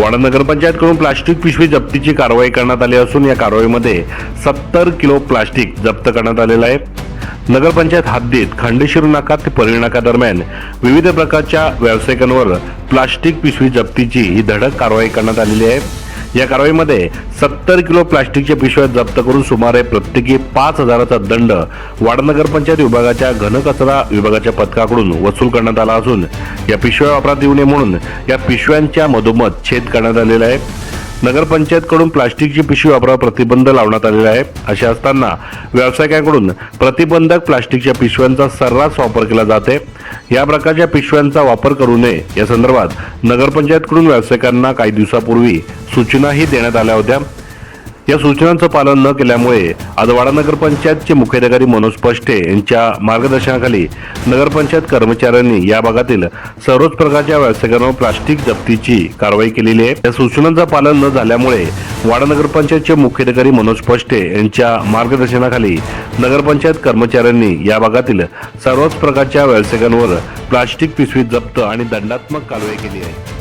वाडा नगरपंचायतकडून plastic पिशवी जप्तीची कारवाई करण्यात आली असून या कारवाईमध्ये सत्तर किलो प्लास्टिक जप्त करण्यात आलेलं आहे. नगरपंचायत हद्दीत खंडेश्वर नाका ते परळी नाका दरम्यान विविध प्रकारच्या व्यावसायिकांवर प्लास्टिक पिशवी जप्तीची ही धडक कारवाई करण्यात आलेली आहे. या कारवाईमध्ये सत्तर किलो प्लास्टिकच्या पिशव्या जप्त करून सुमारे प्रत्येकी पाच हजाराचा दंड वाडनगर पंचायत विभागाच्या घनकचरा विभागाच्या पथकाकडून वसूल करण्यात आला असून या पिशव्या वापरात येऊ नये म्हणून या पिशव्यांच्या मधोमध छेद करण्यात आलेला आहे. नगरपंचायतकडून प्लास्टिकची पिशवी वापरावर प्रतिबंध लावण्यात आलेला आहे. असे असताना व्यावसायिकांकडून प्रतिबंधक प्लास्टिकच्या पिशव्यांचा सर्रास वापर केला जाते. या प्रकारच्या पिशव्यांचा वापर करू नये. या संदर्भात नगरपंचायतकडून व्यावसायिकांना काही दिवसापूर्वी सूचनाही देण्यात आल्या होत्या. या सूचनांचं पालन न केल्यामुळे आज वाडा नगरपंचायतचे मुख्याधिकारी मनोज पष्टे यांच्या मार्गदर्शनाखाली नगरपंचायत कर्मचाऱ्यांनी या भागातील सर्वच प्रकारच्या व्यावसायिकांवर प्लास्टिक जप्तीची कारवाई केलेली आहे. या सूचनांचं पालन न झाल्यामुळे वाडा नगरपंचायतचे मुख्याधिकारी मनोज पष्टे यांच्या मार्गदर्शनाखाली नगरपंचायत कर्मचाऱ्यांनी या भागातील सर्वच प्रकारच्या व्यावसायिकांवर प्लास्टिक पिशवी जप्त आणि दंडात्मक कारवाई केली आहे.